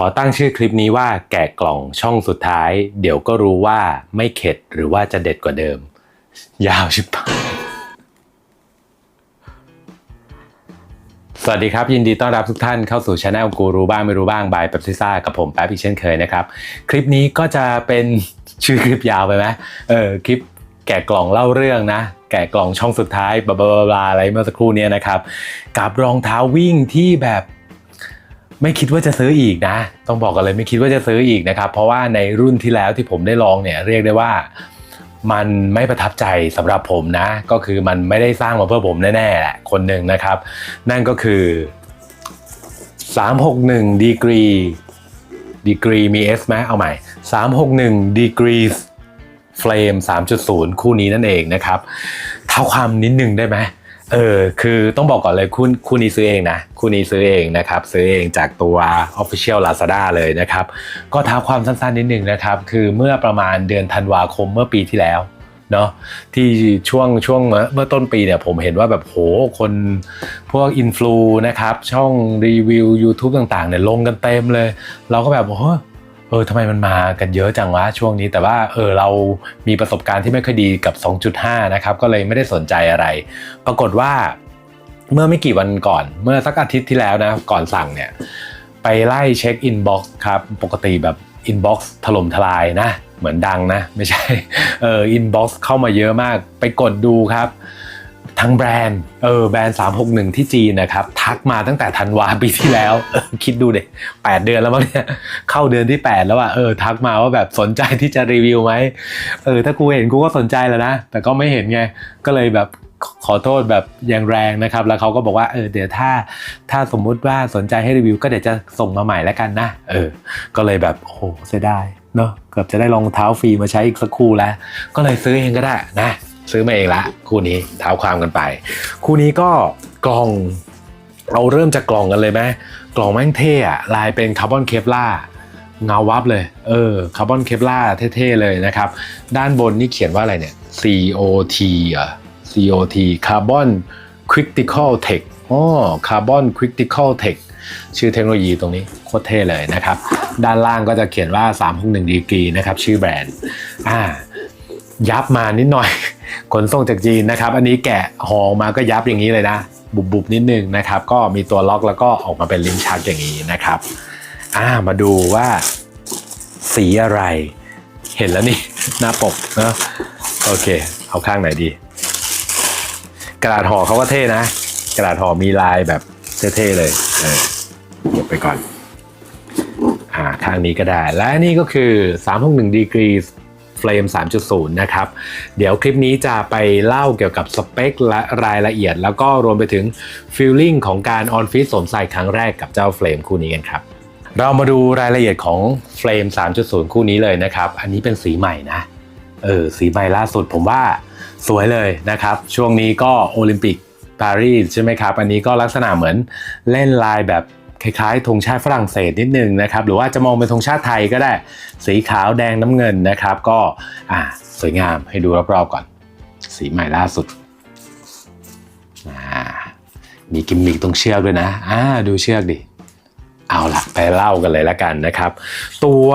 ขอตั้งชื่อคลิปนี้ว่าแกะกล่องช่องสุดท้าย เดี๋ยวก็รู้ว่าไม่เข็ดหรือว่าจะเด็ดกว่าเดิม ยาวชิบหายสวัสดีครับ ยินดีต้อนรับทุกท่านเข้าสู่ช anel กูรู้บ้างไม่รู้บ้างบายเป๊ปซิซ่ากับผมแป๊บอีกเช่นเคยนะครับ คลิปนี้ก็จะเป็นชื่อคลิปยาวไปไหมเออคลิปแกะกล่องเล่าเรื่องนะ แกะกล่องช่องสุดท้ายบลาบลาอะไรเมื่อสักครู่นี้นะครับกับรองเท้าวิ่งที่แบบ ไม่คิดว่าจะซื้ออีกนะ ต้องบอกกันเลยไม่คิดว่าจะซื้ออีกนะครับ เพราะว่าในรุ่นที่แล้วที่ผมได้ลองเนี่ยเรียกได้ว่ามันไม่ประทับใจสำหรับผมนะ ก็คือมันไม่ได้สร้างมาเพื่อผมแน่ๆแหละคนหนึ่งนะครับ นั่นก็คือ 361ดีกรีดีกรีมี S ไหมเอาใหม่ 361ดีกรีเฟลม3.0 คู่นี้นั่นเองนะครับ เท้าความนิดนึงได้ไหม เออคือต้องบอกก่อนเลยคู่คู่นี้ซื้อเองนะคู่นี้ซื้อเองนะครับ ซื้อเองจากตัว Official Lazada เลยนะครับ ก็ท้าความสั้นๆนิดนึงนะครับ คือเมื่อประมาณเดือนธันวาคมเมื่อปีที่แล้วเนาะที่ช่วงช่วงเมื่อต้นปีเนี่ยผมเห็นว่าแบบโหคนพวกอินฟลูนะครับ ช่องรีวิว YouTube ต่างๆเนี่ยลงกันเต็มเลย เราก็แบบโอ้ เออทำไมมันมากันเยอะจังวะช่วงนี้ แต่ว่าเออเรามีประสบการณ์ที่ไม่ค่อยดีกับ 2.5 นะครับ ก็เลยไม่ได้สนใจอะไร ปรากฏว่าเมื่อไม่กี่วันก่อน เมื่อสักอาทิตย์ที่แล้วนะ ก่อนสั่งเนี่ย ไปไล่เช็คอินบ็อกซ์ครับ ปกติแบบอินบ็อกซ์ถล่มทลายนะ เหมือนดังนะ ไม่ใช่ เอออินบ็อกซ์เข้ามาเยอะมาก ไปกดดูครับ ทั้งแบรนด์เออแบรนด์ 361 ที่จีนนะครับ ทักมาตั้งแต่ธันวาปีที่แล้วออคิดดูเด็แปดเดือนแล้วมั้งเนี่ยเข้าเดือนที่ 8 แล้วอะเออทักมาว่าแบบสนใจที่จะรีวิวไหมเออถ้ากูเห็นกูก็สนใจแล้วนะ แต่ก็ไม่เห็นไง ก็เลยแบบขขอโทษแบบอย่างแรงนะครับ แล้วเขาก็บอกว่าเออเดี๋ยวถ้าถ้าสมมุติว่าสนใจให้รีวิว ก็เดี๋ยวจะส่งมาใหม่แล้วกันนะเออ ก็เลยแบบโอ้เสียดายเนาะเกือบจะได้รองเท้าฟรีมาใช้อีกสักคู่แล้ว ก็เลยซื้อเองก็ได้นะ ซื้อมาเองละคู่นี้เท้าความกันไป คู่นี้ก็กล่องเราเริ่มจากกล่องกันเลยไหมกล่องแม่งเท่อะลายเป็นคาร์บอนเคปล่าเงาวับเลย เออคาร์บอนเคปล่าเท่ๆเลยนะครับ ด้านบนนี่เขียนว่าอะไรเนี่ย COT อะ COT Carbon Critical Tech อ๋อ Carbon Critical Tech ชื่อเทคโนโลยีตรงนี้โคตรเท่เลยนะครับ ด้านล่างก็จะเขียนว่า 361ดีกรีนะครับ ชื่อแบรนด์อ่า ยับมานิดหน่อย ขนส่งจากจีนนะครับ อันนี้แกะห่อออกมาก็ยับอย่างนี้เลยนะ บุบๆนิดนึงนะครับ ก็มีตัวล็อกแล้วก็ออกมาเป็นลิ้นชักอย่างนี้นะครับอ่ามาดูว่าสีอะไร เห็นแล้วนี่หน้าปกเนะโอเค เอาข้างไหนดี กระดาษห่อเขาก็เท่นะ กระดาษห่อมีลายแบบเท่ๆเลยเออเก็บไปก่อนอ่าข้างนี้ก็ได้ และนี่ก็คือ 361 degrees flame 3.0 นะครับ เดี๋ยวคลิปนี้จะไปเล่าเกี่ยวกับสเปคและรายละเอียด แล้วก็รวมไปถึง feeling ของการ on fit สวมใส่ครั้งแรกกับเจ้า flame คู่นี้กันครับ เรามาดูรายละเอียดของ flame 3.0 คู่นี้เลยนะครับ อันนี้เป็นสีใหม่นะ เออ สีใหม่ล่าสุดผมว่าสวยเลยนะครับ ช่วงนี้ก็โอลิมปิกปารีสใช่ไหมครับ อันนี้ก็ลักษณะเหมือนเล่นลายแบบ คล้ายๆธงชาติฝรั่งเศสนิดนึงนะครับ หรือว่าจะมองเป็นธงชาติไทยก็ได้ สีขาวแดงน้ำเงินนะครับ ก็อ่าสวยงามให้ดูรอบๆก่อน สีใหม่ล่าสุดมีกิมมิคตรงเชือกด้วยนะอ่าดูเชือกดิ เอาละไปเล่ากันเลยละกันนะครับ ตัว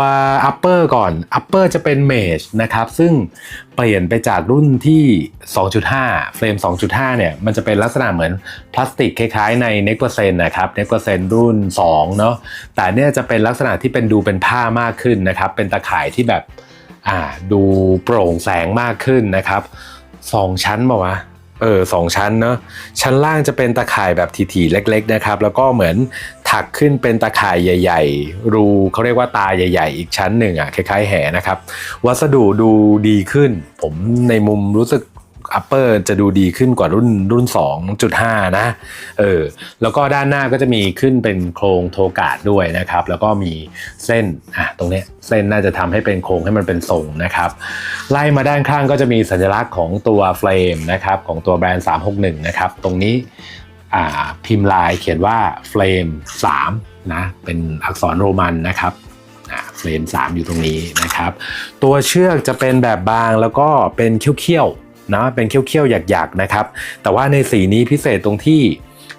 upper ก่อน upper จะเป็น mesh นะครับ ซึ่งเปลี่ยนไปจากรุ่นที่ 2.5 เฟรม 2.5 เนี่ย มันจะเป็นลักษณะเหมือนพลาสติกคล้ายๆใน n e c p e r c e n นะครับ n e c p e r c e n รุ่น 2 เนาะแต่เนี่ยจะเป็นลักษณะที่เป็นดูเป็นผ้ามากขึ้นนะครับ เป็นตะข่ายที่แบบอ่าดูโปร่งแสงมากขึ้นนะครับ2ชั้นป่าวะเออสองชั้นเนาะชั้นล่างจะเป็นตะข่ายแบบถี่ๆเล็ก ๆ นะครับ แล้วก็เหมือน ถักขึ้นเป็นตะข่ายใหญ่ ๆ รูเขาเรียกว่าตาใหญ่ ๆ อีกชั้นหนึ่งอะคล้ายๆแหนะครับ วัสดุดูดีขึ้น ผมในมุมรู้สึก upper จะดูดีขึ้นกว่ารุ่นรุ่น 2.5 นะ เออ แล้วก็ด้านหน้าก็จะมีขึ้นเป็นโครงโทกาดด้วยนะครับ แล้วก็มีเส้น อะ ตรงเนี้ยเส้นน่าจะทำให้เป็นโครงให้มันเป็นทรงนะครับ ไล่มาด้านข้างก็จะมีสัญลักษณ์ของตัวเฟรมนะครับ ของตัวแบรนด์ 361 นะครับ ตรงนี้ พิมพ์ลายเขียนว่าเฟรม3นะเป็นอักษรโรมันนะครับเฟรม3 อยู่ตรงนี้นะครับ ตัวเชือกจะเป็นแบบบางแล้วก็เป็นเขี้ยวๆนะเป็นเขี้ยวๆหยักๆนะครับ แต่ว่าในสีนี้พิเศษตรงที่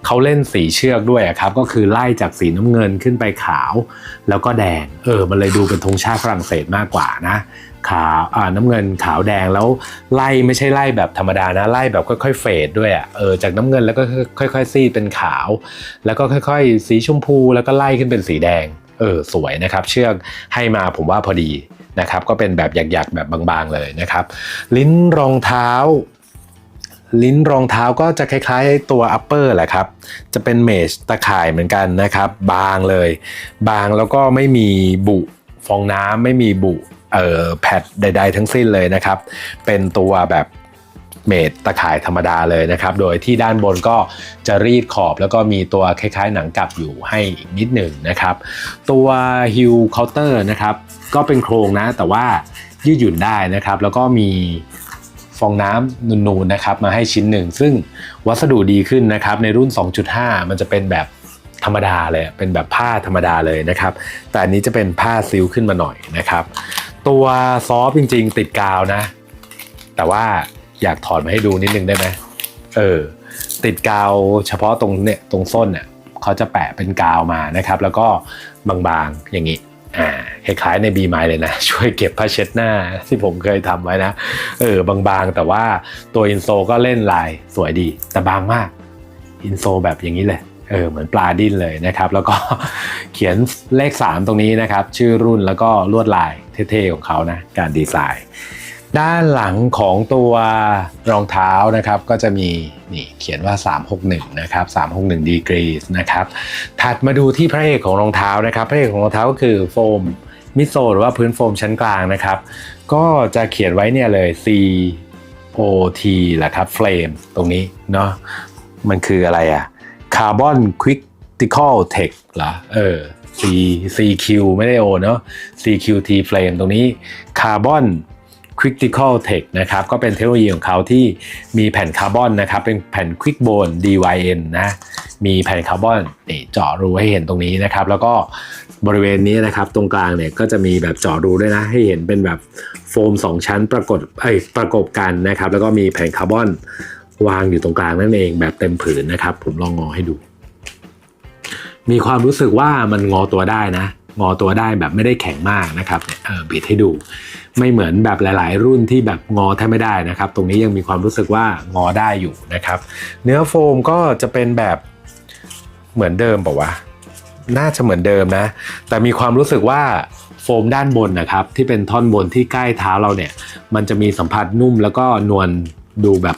เขาเล่นสีเชือกด้วยครับ ก็คือไล่จากสีน้ำเงินขึ้นไปขาว แล้วก็แดงเออมันเลยดูเป็นธงชาติฝรั่งเศสมากกว่านะ ขาวอ่าน้ำเงินขาวแดงแล้วไล่ไม่ใช่ไล่แบบธรรมดานะไล่แบบค่อยๆเฟดด้วยอะเออจากน้ำเงินแล้วก็ค่อยๆซีดเป็นขาว แล้วก็ค่อย ๆ สีชมพูแล้วก็ไล่ขึ้นเป็นสีแดงเออสวยนะครับ เชือกให้มาผมว่าพอดีนะครับ ก็เป็นแบบหยักๆแบบบางๆเลยนะครับ ลิ้นรองเท้า ลิ้นรองเท้าก็จะคล้ายๆตัว upper แหละครับจะเป็นเมชตะข่ายเหมือนกันนะครับ บางเลย บางแล้วก็ไม่มีบุฟองน้ำไม่มีบุ เอ่อแพดใด ๆ ทั้งสิ้นเลยนะครับ เป็นตัวแบบเมดตะข่ายธรรมดาเลยนะครับ โดยที่ด้านบนก็จะรีดขอบแล้วก็มีตัวคล้ายๆ หนังกลับอยู่ให้อีกนิดหนึ่งนะครับ ตัวฮิลเคาน์เตอร์นะครับก็เป็นโครงนะแต่ว่ายืดหยุ่นได้นะครับ แล้วก็มีฟองน้ำนูนๆนะครับมาให้ชิ้นหนึ่ง ซึ่งวัสดุดีขึ้นนะครับในรุ่น 2.5 มันจะเป็นแบบธรรมดาเลยเป็นแบบผ้าธรรมดาเลยนะครับ แต่อันนี้จะเป็นผ้าซิลขึ้นมาหน่อยนะครับ ตัวซอฟจริง ๆ ติดกาวนะ แต่ว่าอยากถอดมาให้ดูนิดนึงได้ไหมเออ ติดกาวเฉพาะตรงเนี่ยตรงส้นเนี่ยเขาจะแปะเป็นกาวมานะครับ แล้วก็บางๆอย่างนี้อ่าคล้ายๆในบีไมเลยนะ ช่วยเก็บผ้าเช็ดหน้าที่ผมเคยทำไว้นะ เออบางๆ แต่ว่าตัวอินโซก็เล่นลายสวยดี แต่บางมาก อินโซแบบอย่างนี้เลย เออเหมือนปลาดิ้นเลยนะครับ แล้วก็เขียนเลข 3 ตรงนี้นะครับ ชื่อรุ่นแล้วก็ลวดลายเท่ๆของเขานะการดีไซน์ ด้านหลังของตัวรองเท้านะครับ ก็จะมีนี่เขียนว่า 361 นะครับ 361 degrees นะครับ ถัดมาดูที่พระเอกของรองเท้านะครับ พระเอกของรองเท้าก็คือโฟมมิโซหรือว่าพื้นโฟมชั้นกลางนะครับ ก็จะเขียนไว้เนี่ยเลย C O T แหละครับเฟรมตรงนี้เนาะมันคืออะไรอะ Carbon Critical Tech เหรอเออ C CQ ไม่ได้ O เนาะ CQT Frame ตรงนี้ Carbon Critical Tech นะครับ ก็เป็นเทคโนโลยีของเขาที่มีแผ่นคาร์บอนนะครับ เป็นแผ่น Quick Bone DYN นะ มีแผ่นคาร์บอนนี่เจาะรูให้เห็นตรงนี้นะครับ แล้วก็บริเวณนี้นะครับ ตรงกลางเนี่ยก็จะมีแบบเจาะรูด้วยนะ ให้เห็นเป็นแบบโฟม 2 ชั้นปรากฏเอ้ประกบกันนะครับ แล้วก็มีแผ่นคาร์บอน วางอยู่ตรงกลางนั่นเองแบบเต็มผืนนะครับ ผมลองงอให้ดู มีความรู้สึกว่ามันงอตัวได้นะ งอตัวได้แบบไม่ได้แข็งมากนะครับเนี่ยเออบิดให้ดู ไม่เหมือนแบบหลาย ๆ รุ่นที่แบบงอแทบไม่ได้นะครับ ตรงนี้ยังมีความรู้สึกว่างอได้อยู่นะครับ เนื้อโฟมก็จะเป็นแบบเหมือนเดิมป่าวะน่าจะเหมือนเดิมนะ แต่มีความรู้สึกว่าโฟมด้านบนนะครับ ที่เป็นท่อนบนที่ใกล้เท้าเราเนี่ย มันจะมีสัมผัสนุ่มแล้วก็นวลดูแบบ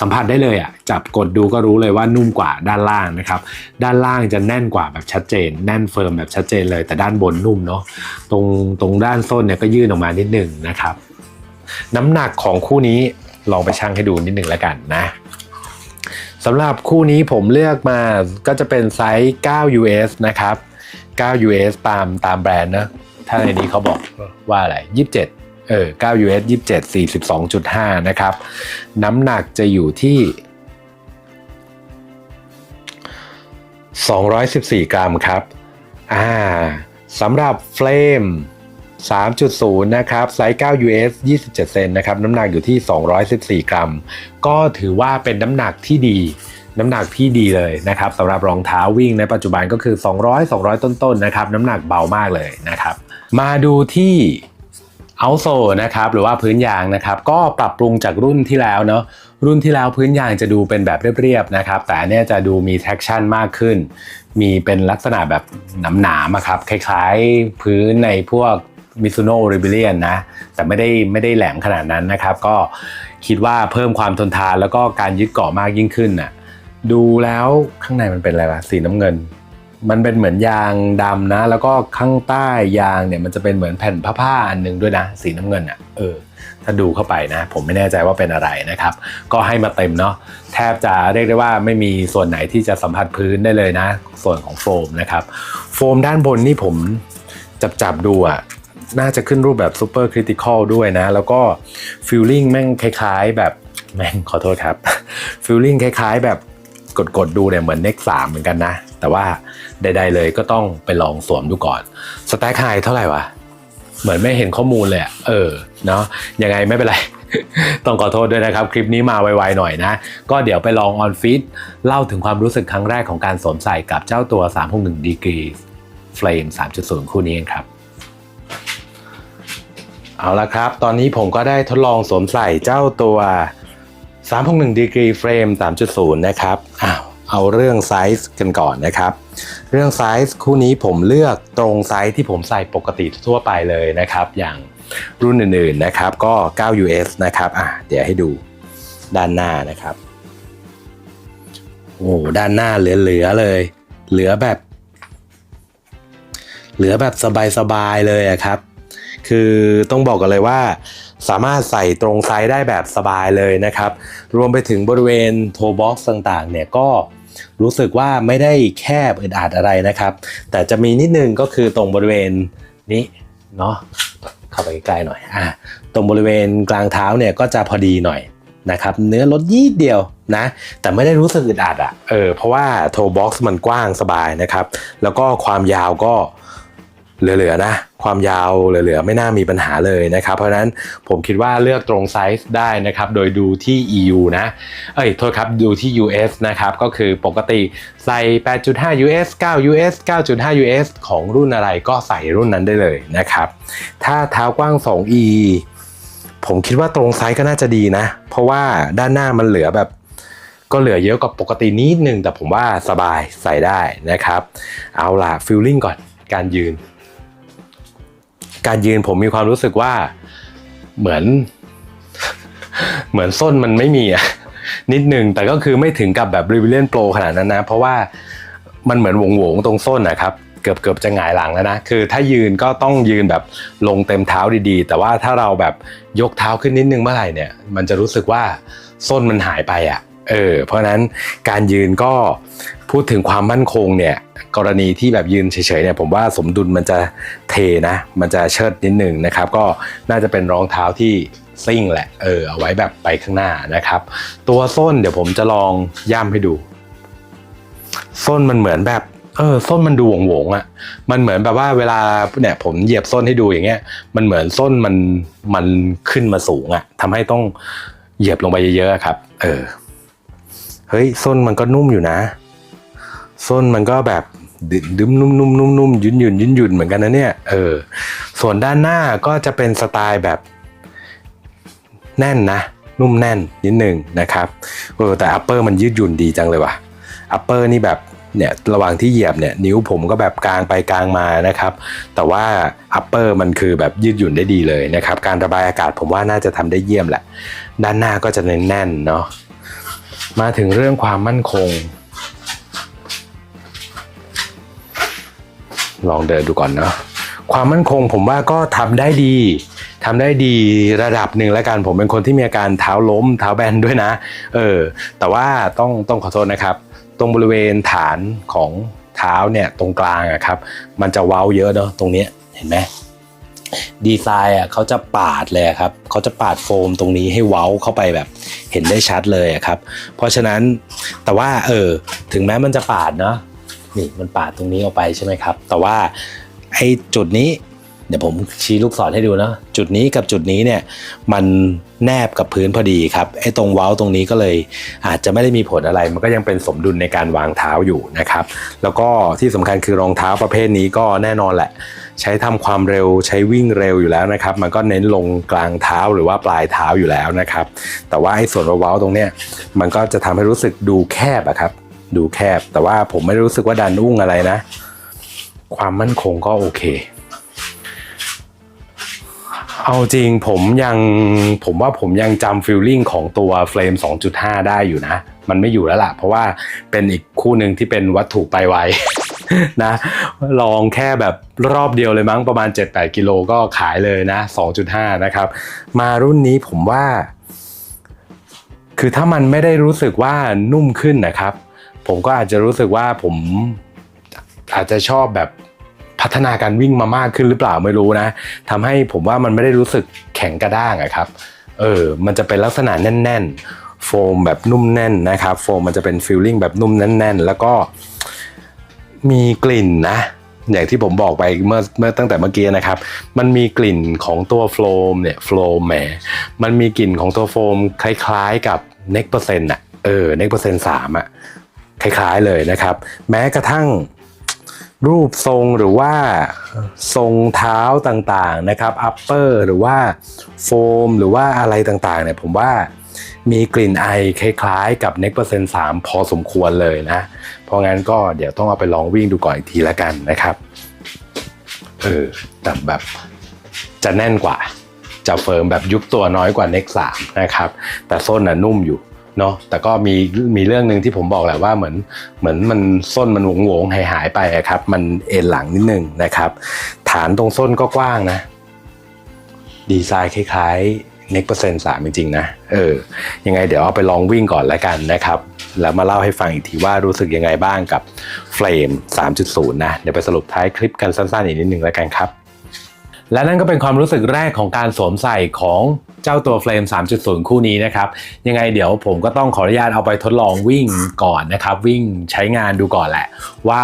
สัมผัสได้เลยอะ่ะจับกดดูก็รู้เลยว่านุ่มกว่าด้านล่างนะครับ ด้านล่างจะแน่นกว่าแบบชัดเจน แน่นเฟิร์มแบบชัดเจนเลย แต่ด้านบนนุ่มเนาะตรงตรงด้านส้นเนี่ยก็ยื่นออกมานิดหนึ่งนะครับ น้ำหนักของคู่นี้ลองไปชั่งให้ดูนิดหนึ่งแล้วกันนะสำหรับคู่นี้ผมเลือกมาก็จะเป็นไซส์ 9 US นะครับ 9 US ตามตามแบรนด์นะ ถ้าในนี้เขาบอกว่าอะไร 27 เออ9 US 27 42.5 นะครับ น้ำหนักจะอยู่ที่ 214 กรัมครับ อ่าสำหรับเฟรม3.0 นะครับ ไซส์ 9 US 27 เซนนะครับ น้ำหนักอยู่ที่ 214 กรัม ก็ถือว่าเป็นน้ำหนักที่ดี น้ำหนักที่ดีเลยนะครับสำหรับรองเท้าวิ่งในปัจจุบันก็คือ 200 200 ต้นๆ นะครับ น้ำหนักเบามากเลยนะครับ มาดูที่ เอาโซนะครับหรือว่าพื้นยางนะครับก็ปรับปรุงจากรุ่นที่แล้วเนาะรุ่นที่แล้วพื้นยางจะดูเป็นแบบเรียบๆนะครับแต่เนี้ยจะดูมี traction มากขึ้น มีเป็นลักษณะแบบหนามๆครับคล้ายๆพื้นในพวก Mizuno Rebellion นะแต่ไม่ได้ไม่ได้แหลมขนาดนั้นนะครับ ก็คิดว่าเพิ่มความทนทานแล้วก็การยึดเกาะมากยิ่งขึ้นน่ะดูแล้วข้างในมันเป็นอะไรวะสีน้ำเงิน มันเป็นเหมือนยางดำนะ แล้วก็ข้างใต้ยางเนี่ยมันจะเป็นเหมือนแผ่นผ้าอันหนึ่งด้วยนะ สีน้ำเงินอะเออถ้าดูเข้าไปนะ ผมไม่แน่ใจว่าเป็นอะไรนะครับ ก็ให้มาเต็มเนาะแทบจะเรียกได้ว่าไม่มีส่วนไหนที่จะสัมผัสพื้นได้เลยนะ ส่วนของโฟมนะครับ โฟมด้านบนนี่ผมจับจับๆดูอะน่าจะขึ้นรูปแบบซูเปอร์คริติคอลด้วยนะ แล้วก็ฟิลลิ่งแม่งคล้ายๆ แบบแม่งขอโทษครับฟิลลิ่งคล้าย ๆ แบบกดๆดูเนี่ยเหมือนเน็กสามเหมือนกันนะ แต่ว่า ใดๆเลยก็ต้องไปลองสวมดูก่อนสแต็กไฮเท่าไหร่วะเหมือนไม่เห็นข้อมูลเลยเออเนาะยังไงไม่เป็นไร ต้องขอโทษด้วยนะครับ คลิปนี้มาไวๆหน่อยนะ ก็เดี๋ยวไปลองออนฟิตเล่าถึงความรู้สึกครั้งแรกของการสวมใส่กับเจ้าตัว 361 degree flame 3.0 คู่นี้เองครับ เอาละครับ ตอนนี้ผมก็ได้ทดลองสวมใส่เจ้าตัว 361 degree frame 3.0 นะครับอ้าว เอาเรื่องไซส์กันก่อนนะครับ เรื่องไซส์คู่นี้ผมเลือกตรงไซส์ที่ผมใส่ปกติทั่วไปเลยนะครับ อย่างรุ่นอื่นๆนะครับ ก็ 9 US นะครับอะเดี๋ยวให้ดูด้านหน้านะครับ โอ้ด้านหน้าเหลือๆเลย เหลือแบบ เหลือแบบสบายๆเลยครับ คือต้องบอกกันเลยว่าสามารถใส่ตรงไซส์ได้แบบสบายเลยนะครับ รวมไปถึงบริเวณโทบ็อกซ์ต่างๆ เนี่ยก็ รู้สึกว่าไม่ได้แคบอึดอัดอะไรนะครับ แต่จะมีนิดนึงก็คือตรงบริเวณนี้เนาะเข้าไปใกล้หน่อยอะตรงบริเวณกลางเท้าเนี่ยก็จะพอดีหน่อยนะครับเนื้อลดยีดเดียวนะ แต่ไม่ได้รู้สึกอึดอัดอะ่ะเออเพราะว่าโทบ็อกซ์มันกว้างสบายนะครับ แล้วก็ความยาวก็ เหลือๆนะ ความยาวเหลือๆไม่น่ามีปัญหาเลยนะครับ เพราะนั้นผมคิดว่าเลือกตรงไซส์ได้นะครับ โดยดูที่ EU นะ เอ้ยโทษครับดูที่ US นะครับ ก็คือปกติใส่ 8.5 US 9 US 9.5 US ของรุ่นอะไรก็ใส่รุ่นนั้นได้เลยนะครับ ถ้าเท้ากว้าง 2E ผมคิดว่าตรงไซส์ก็น่าจะดีนะ เพราะว่าด้านหน้ามันเหลือแบบก็เหลือเยอะกว่าปกตินิดนึงแต่ผมว่าสบายใส่ได้นะครับ เอาล่ะฟิลลิ่งก่อนการยืน การยืนผมมีความรู้สึกว่าเหมือน เหมือนส้นมันไม่มีอะนิดนึงแต่ก็คือไม่ถึงกับแบบ r e v i l i a n Pro ขนาดนั้นนะ เพราะว่ามันเหมือนวงวงตรงส้นนะครับ เกือบเกือบจะหงายหลังแล้วนะ คือถ้ายืนก็ต้องยืนแบบลงเต็มเท้าดีๆ แต่ว่าถ้าเราแบบยกเท้าขึ้นนิดนึงเมื่อไหร่เนี่ย มันจะรู้สึกว่าส้นมันหายไปอะ เออเพราะนั้นการยืนก็พูดถึงความมั่นคงเนี่ยกรณีที่แบบยืนเฉยๆเนี่ยผมว่าสมดุลมันจะเทนะ มันจะเชิดนิดหนึ่งนะครับ ก็น่าจะเป็นรองเท้าที่ซิ่งแหละเออเอาไว้แบบไปข้างหน้านะครับ ตัวส้นเดี๋ยวผมจะลองย่ำให้ดู ส้นมันเหมือนแบบเออส้นมันดูหวงๆอะ่ะ มันเหมือนแบบว่าเวลาเนี่ยผมเหยียบส้นให้ดูอย่างเงี้ย มันเหมือนส้นมันมันขึ้นมาสูงอะ่ะทำให้ต้องเหยียบลงไปเยอะๆครับ เออ เฮ้ยส้นมันก็นุ่มอยู่นะ ส้นมันก็แบบดึมนุ่มนุ่มนุ่มนุ่มยืนยืนยืนยืนเหมือนกันนะเนี่ยเออส่วนด้านหน้าก็จะเป็นสไตล์แบบแน่นนะ นุ่มแน่นนิดหนึ่งนะครับเออแต่ upper มันยืดหยุ่นดีจังเลยว่ะ upper นี่แบบเนี่ยระหว่างที่เหยียบเนี่ยนิ้วผมก็แบบกลางไปกลางมานะครับ แต่ว่า upper มันคือแบบยืดหยุ่นได้ดีเลยนะครับ การระบายอากาศผมว่าน่าจะทำได้เยี่ยมแหละ ด้านหน้าก็จะแน่นๆเนาะ มาถึงเรื่องความมั่นคง ลองเดินดูก่อนเนาะความมั่นคงผมว่าก็ทำได้ดีทำได้ดีระดับหนึ่งแล้วกันผมเป็นคนที่มีอาการเท้าล้มเท้าแบนด้วยนะ เออ แต่ว่าต้องต้องขอโทษนะครับ ตรงบริเวณฐานของเท้าเนี่ยตรงกลางอะครับ มันจะเว้าเยอะเนาะตรงเนี้ยเห็นไหม ดีไซน์อะเขาจะปาดเลยครับเขาจะปาดโฟมตรงนี้ให้เว้าเข้าไปแบบเห็นได้ชัดเลยครับ เพราะฉะนั้นแต่ว่าเออถึงแม้มันจะปาดเนาะนี่มันปาดตรงนี้ออกไปใช่ไหมครับ แต่ว่าไอ้จุดนี้เดี๋ยวผมชี้ลูกศรให้ดูนะจุดนี้กับจุดนี้เนี่ยมันแนบกับพื้นพอดีครับไอ้ตรงเว้าตรงนี้ก็เลย อาจจะไม่ได้มีผลอะไร มันก็ยังเป็นสมดุลในการวางเท้าอยู่นะครับ แล้วก็ที่สำคัญคือรองเท้าประเภทนี้ก็แน่นอนแหละ ใช้ทำความเร็วใช้วิ่งเร็วอยู่แล้วนะครับ มันก็เน้นลงกลางเท้าหรือว่าปลายเท้าอยู่แล้วนะครับ แต่ว่าไอ้ส่วนเว้าตรงเนี้ยมันก็จะทำให้รู้สึกดูแคบอะครับดูแคบ แต่ว่าผมไม่รู้สึกว่าดันอุ้งอะไรนะ ความมั่นคงก็โอเค เอาจริงผมยังผมว่าผมยังจำฟิลลิ่งของตัวเฟรม 2.5 ได้อยู่นะ มันไม่อยู่แล้วล่ะ เพราะว่าเป็นอีกคู่หนึ่งที่เป็นวัตถุไปไว นะ ลองแค่แบบรอบเดียวเลยมั้งประมาณ 7-8 กิโลก็ขายเลยนะ 2.5 นะครับ มารุ่นนี้ผมว่า คือถ้ามันไม่ได้รู้สึกว่านุ่มขึ้นนะครับ ผมก็อาจจะรู้สึกว่าผมอาจจะชอบแบบพัฒนาการวิ่งมามากขึ้นหรือเปล่าไม่รู้นะทำให้ผมว่ามันไม่ได้รู้สึกแข็งกระด้างอะครับ เออ มันจะเป็นลักษณะแน่น ๆ โฟมแบบนุ่มแน่นนะครับ โฟมมันจะเป็นฟิลลิ่งแบบนุ่มแน่น ๆ แล้วก็ มีกลิ่นนะ อย่างที่ผมบอกไปเมื่อเมื่อตั้งแต่เมื่อกี้นะครับ มันมีกลิ่นของตัวโฟมเนี่ยโฟมแหมมันมีกลิ่นของตัวโฟมคล้ายๆกับเน็กเปอร์เซ็นต์อะเออเน็กเปอร์เซ็นต์สามอะคล้ายๆเลยนะครับ แม้กระทั่งรูปทรงหรือว่าทรงเท้าต่างๆนะครับอัปเปอร์หรือว่าโฟมหรือว่าอะไรต่างๆเนี่ยผมว่า มีกลิ่นไอคล้ายๆ กับเน็กเปอร์เซ็นต์สามพอสมควรเลยนะ เพราะงั้นก็เดี๋ยวต้องเอาไปลองวิ่งดูก่อนอีกทีละกันนะครับ เออแต่แบบจะแน่นกว่า จะเฟิร์มแบบยุบตัวน้อยกว่า Next 3นะครับ แต่ส้นน่ะนุ่มอยู่เนาะแต่ก็มีมีเรื่องหนึ่งที่ผมบอกแหละว่าเหมือนเหมือนมันส้นมันหวงหวงๆหายหายไปอะครับ มันเอ็นหลังนิดนึงนะครับ ฐานตรงส้นก็กว้างนะ ดีไซน์คล้ายๆ Next เปอร์เซ็นต์สามจริงๆนะเออยังไงเดี๋ยวเอาไปลองวิ่งก่อนแล้วกันนะครับ แล้วมาเล่าให้ฟังอีกทีว่ารู้สึกยังไงบ้างกับเฟรม 3.0 นะ เดี๋ยวไปสรุปท้ายคลิปกันสั้นๆอีกนิดนึงแล้วกันครับ และนั่นก็เป็นความรู้สึกแรกของการสวมใส่ของเจ้าตัวเฟรม 3.0 คู่นี้นะครับ ยังไงเดี๋ยวผมก็ต้องขออนุญาตเอาไปทดลองวิ่งก่อนนะครับ วิ่งใช้งานดูก่อนแหละว่า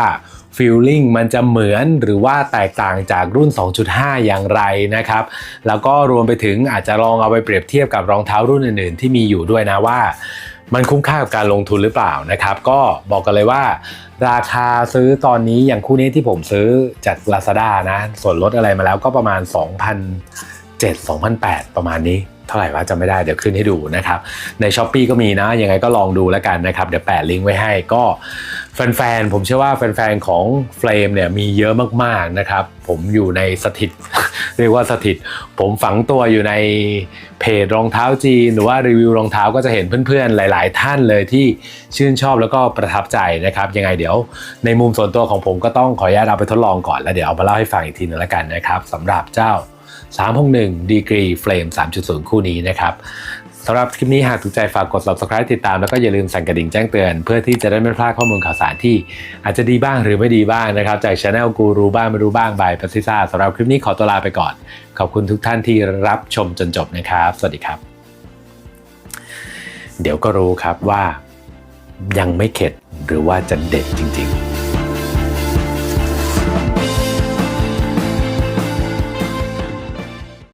ฟีลลิ่งมันจะเหมือนหรือว่าแตกต่างจากรุ่น 2.5 อย่างไรนะครับ แล้วก็รวมไปถึงอาจจะลองเอาไปเปรียบเทียบกับรองเท้ารุ่นอื่นๆ ที่มีอยู่ด้วยนะว่า มันคุ้มค่ากับการลงทุนหรือเปล่านะครับ ก็บอกกันเลยว่า ราคาซื้อตอนนี้อย่างคู่นี้ที่ผมซื้อจาก Lazada นะ ส่วนลดอะไรมาแล้วก็ประมาณ 2,007 2,008 ประมาณนี้ เท่าไหร่วะจำไม่ได้เดี๋ยวขึ้นให้ดูนะครับ ใน s h อ p e e ก็มีนะ ยังไงก็ลองดูแล้วกันนะครับ เดี๋ยวแปะลิงก์ไว้ให้ก็แฟนๆ ผมเชื่อว่าแฟนๆ ของเฟรมเนี่ยมีเยอะมากๆนะครับ ผมอยู่ในสถิต เรียกว่าสถิต ผมฝังตัวอยู่ในเพจรองเท้าจีน หรือว่ารีวิวรองเท้าก็จะเห็นเพื่อนๆ หลาย ๆ ท่านเลยที่ชื่นชอบแล้วก็ประทับใจนะครับ ยังไงเดี๋ยวในมุมส่วนตัวของผมก็ต้องขออนุญาตเอาไปทดลองก่อนแล้วเดี๋ยวเอามาเล่าให้ฟังอีกทีนึงแล้วกันนะครับสำหรับเจ้า 361 Degree Flame 3.0 คู่นี้นะครับสำหรับคลิปนี้หากถูกใจฝากกด subscribe ติดตาม แล้วก็อย่าลืมสั่นกระดิ่งแจ้งเตือน เพื่อที่จะได้ไม่พลาดข้อมูลข่าวสารที่ อาจจะดีบ้างหรือไม่ดีบ้างนะครับ จากช anel กูรู้บ้างไม่รู้บ้างบายพัซิซ่าสำหรับคลิปนี้ขอตัวลาไปก่อน ขอบคุณทุกท่านที่รับชมจนจบนะครับ สวัสดีครับ เดี๋ยวก็รู้ครับว่ายังไม่เข็ดหรือว่าจะเด็ดจริง ๆ